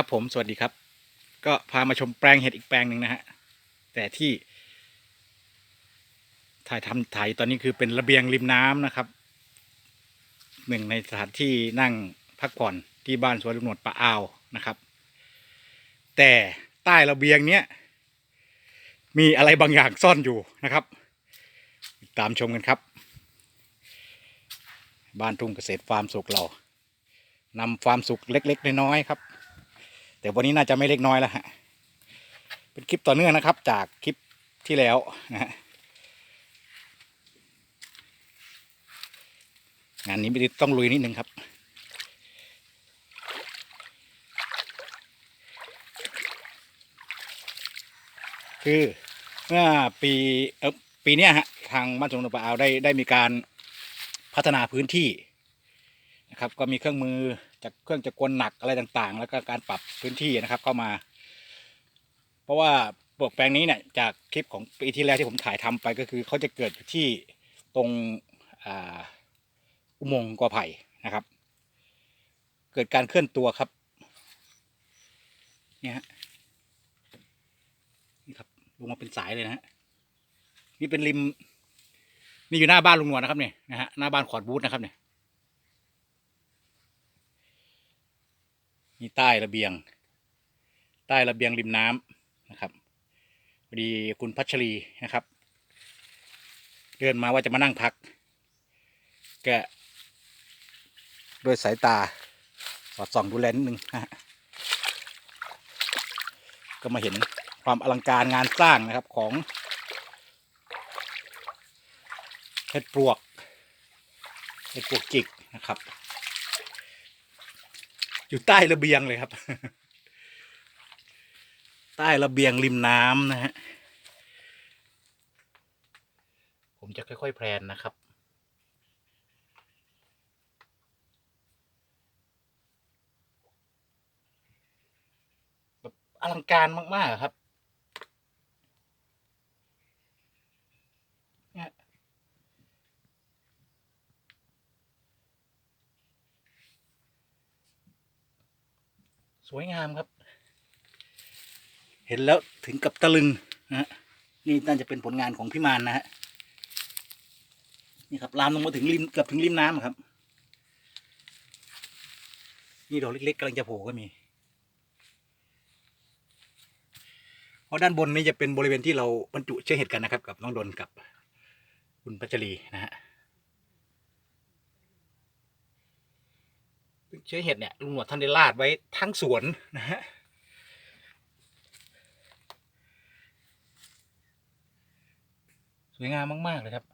ครับผมสวัสดีครับ ก็พามาชมแปลงเห็ดอีกแปลงหนึ่งนะฮะแต่ที่ ถ่ายทำถ่ายตอนนี้คือเป็นระเบียงริมน้ำนะครับหนึ่งในสถานที่นั่งพักผ่อนที่บ้านสวนลุงหนวดป่าอาวนะครับ แต่ใต้ระเบียงเนี้ยมีอะไรบางอย่างซ่อนอยู่นะครับ ตามชมกันครับ บ้านทุ่งเกษตรฟาร์มสุขเรานำฟาร์มสุขเล็ก ๆ น้อยๆครับ แต่วันนี้น่าจะไม่เล็กน้อยแล้วฮะเป็นคลิปต่อเนื่องนะครับ จากคลิปที่แล้วนะฮะงานนี้ไม่ต้องลุยนิดนึงครับคือเมื่อปีเออปีเนี้ยฮะทางบ้านสมนปะอาวได้ได้มีการพัฒนาพื้นที่ นะครับก็มีเครื่องมือจากเครื่องจักรกลหนักอะไรต่างๆ แล้วก็การปรับพื้นที่นะครับเข้ามา เพราะว่าปลวกแปลงนี้เนี่ยจากคลิปของปีที่แล้วที่ผมถ่ายทำไปก็คือเขาจะเกิดอยู่ที่ตรงอ,อุโมงค์กอไผ่นะครับ เกิดการเคลื่อนตัวครับเนี่ยฮะนี่ครับลงมาเป็นสายเลยนะฮะนี่เป็นริมนี่อยู่หน้าบ้านลุงนวดนะครับเนี่ยนะฮะหน้าบ้านขอดบูธนะครับเนี่ย นี่ใต้ระเบียง ใต้ระเบียงริมน้ำนะครับพอดีคุณพัชรีนะครับ เดินมาว่าจะมานั่งพักแกโดยสายตาสอดส่องดูแลนิดนึงฮะก็มาเห็นความอลังการงานสร้างนะครับของเห็ดปลวกเห็ดปลวกจิกนะครับ อยู่ใต้ระเบียงเลยครับ ใต้ระเบียงริมน้ำนะฮะ ผมจะค่อย ๆ แพลนนะครับแบบอลังการมาก ๆ ครับ สวยงามครับ เห็นแล้วถึงกับตะลึงนะฮะนี่น่าจะเป็นผลงานของพี่มานนะฮะนี่ครับลามลงมาถึงริมเกือบถึงริมน้ำครับ นี่ดอกเล็กๆกำลังจะโผล่ก็มีเพราะด้านบนนี้จะเป็นบริเวณที่เราบรรจุเชื้อเห็ดกันนะครับ กับน้องดนกับคุณพัชรีนะฮะซึ่ง เชื้อเห็ดเนี่ยลุงหนวดท่านได้ลาดไว้ทั้งสวนนะฮะสวยงามมาก ๆ เลยครับ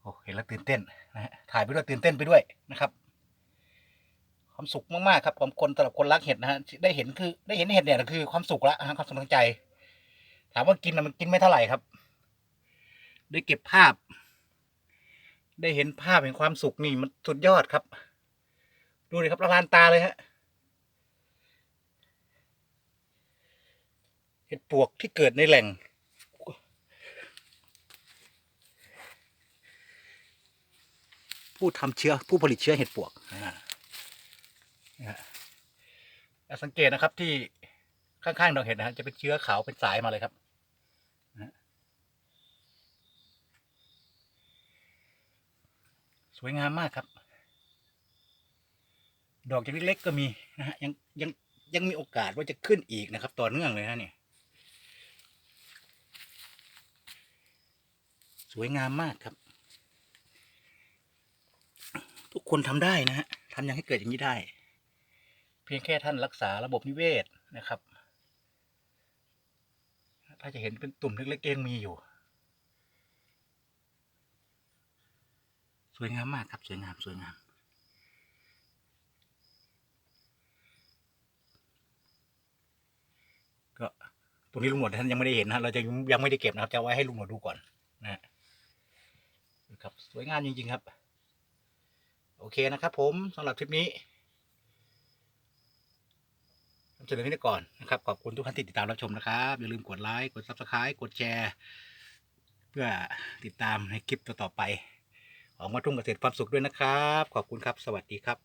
โอ้เห็นแล้วตื่นเต้นนะฮะถ่ายไปด้วยตื่นเต้นไปด้วยนะครับ ความสุขมาก ๆ ครับของคนสำหรับคนรักเห็ดนะฮะได้เห็นคือได้เห็นเห็ดเนี่ยคือความสุขละนะฮะความสุขทางใจ ถามว่ากินนะมันกินไม่เท่าไหร่ครับ ได้เก็บภาพ ได้เห็นภาพแห่งความสุขนี่มันสุดยอดครับ ดูเลยครับละลานตาเลยฮะเห็ดปวกที่เกิดในแหล่ง ผู้ทำเชื้อผู้ผลิตเชื้อเห็ดปวกอ่านะฮะสังเกตนะครับที่ข้างๆดอกเห็ดนะฮะจะเป็นเชื้อขาวเป็นสายมาเลยครับนะฮะ สวยงามมากครับ ดอกจากเล็กๆก็มีนะฮะยังยังยังมีโอกาสว่าจะขึ้นอีกนะครับ ต่อเนื่องเลยนะเนี่ยสวยงามมากครับ ทุกคนทำได้นะฮะทำย่างให้เกิดอย่างนี้ได้ เพียงแค่ท่านรักษาระบบนิเวศนะครับ ถ้าจะเห็นเป็นตุ่มเล็กๆเองมีอยู่ สวยงามมากครับสวยงามสวยงามก็ตรงนี้ลุงหนวดท่านยังไม่ได้เห็นนะเราจะยังไม่ได้เก็บนะครับ จะไว้ให้ลุงหนวดดูก่อนนะครับสวยงามจริง ๆ ครับ โอเคนะครับ ผมสำหรับคลิปนี้นำเสนอที่นี่ก่อนนะครับ ขอบคุณทุกท่านที่ติดตามรับชมนะครับ อย่าลืมกดไลค์กด subscribe กดแชร์ เพื่อติดตามในคลิปต่อๆไป ขอกมาทุ่งเกษตรความสุขด้วยนะครับ ขอบคุณครับ สวัสดีครับ